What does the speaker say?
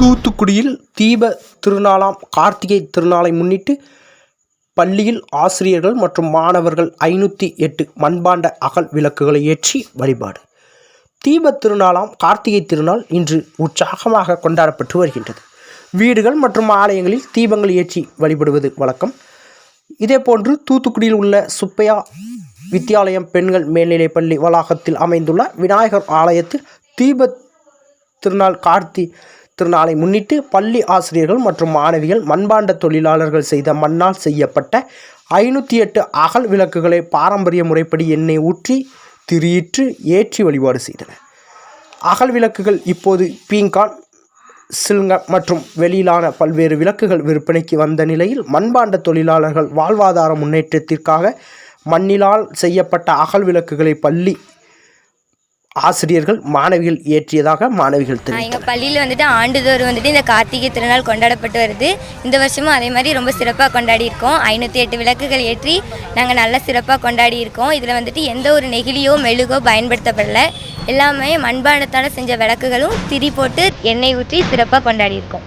தூத்துக்குடியில் தீப திருநாளாம் கார்த்திகை திருநாளை முன்னிட்டு பள்ளியில் ஆசிரியர்கள் மற்றும் மாணவர்கள் ஐநூற்றி எட்டு மண்பாண்ட அகல் விளக்குகளை ஏற்றி வழிபாடு. தீப திருநாளாம் கார்த்திகை திருநாள் இன்று உற்சாகமாக கொண்டாடப்பட்டு வருகின்றது. வீடுகள் மற்றும் ஆலயங்களில் தீபங்கள் ஏற்றி வழிபடுவது வழக்கம். இதேபோன்று தூத்துக்குடியில் உள்ள சுப்பையா வித்தியாலயம் பெண்கள் மேல்நிலைப் பள்ளி வளாகத்தில் அமைந்துள்ள விநாயகர் ஆலயத்தில் தீப திருநாள் கார்த்தி திருநாளை முன்னிட்டு பள்ளி ஆசிரியர்கள் மற்றும் மாணவிகள் மண்பாண்ட தொழிலாளர்கள் செய்த மண்ணால் செய்யப்பட்ட ஐநூற்றி எட்டு அகல் விளக்குகளை பாரம்பரிய முறைப்படி எண்ணெய் ஊற்றி திரியிற்று ஏற்றி வழிபாடு செய்தனர். அகல் விளக்குகள் இப்போது பீங்கான் சில்ங்க மற்றும் வெளியிலான பல்வேறு விளக்குகள் விற்பனைக்கு வந்த நிலையில் மண்பாண்ட தொழிலாளர்கள் வாழ்வாதார முன்னேற்றத்திற்காக மண்ணிலால் செய்யப்பட்ட அகல் விளக்குகளை பள்ளி ஆசிரியர்கள் மாணவிகள் ஏற்றியதாக மாணவிகள் தெரிவித்தனர். எங்கள் பள்ளியில் வந்துட்டு ஆண்டுதோறும் வந்துட்டு இந்த கார்த்திகை திருநாள் கொண்டாடப்பட்டு வருது. இந்த வருஷமும் அதே மாதிரி ரொம்ப சிறப்பாக கொண்டாடி இருக்கோம். ஐநூற்றி எட்டு விளக்குகள் ஏற்றி நாங்கள் நல்லா சிறப்பாக கொண்டாடி இருக்கோம். இதில் வந்துட்டு எந்த ஒரு நெகிழியோ மெழுகோ பயன்படுத்தப்படல. எல்லாமே மண்பாண்டத்தால் செஞ்ச விளக்குகளும் திரி போட்டு எண்ணெய் ஊற்றி சிறப்பாக கொண்டாடி இருக்கோம்.